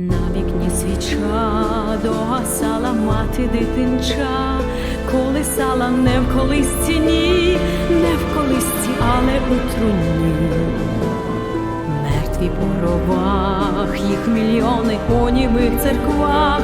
На вікні свіча догасала мати дитинча, колисала не в колисці, ні, не в колисці, але у труні. Мертві по гробах, їх мільйони у німих церквах,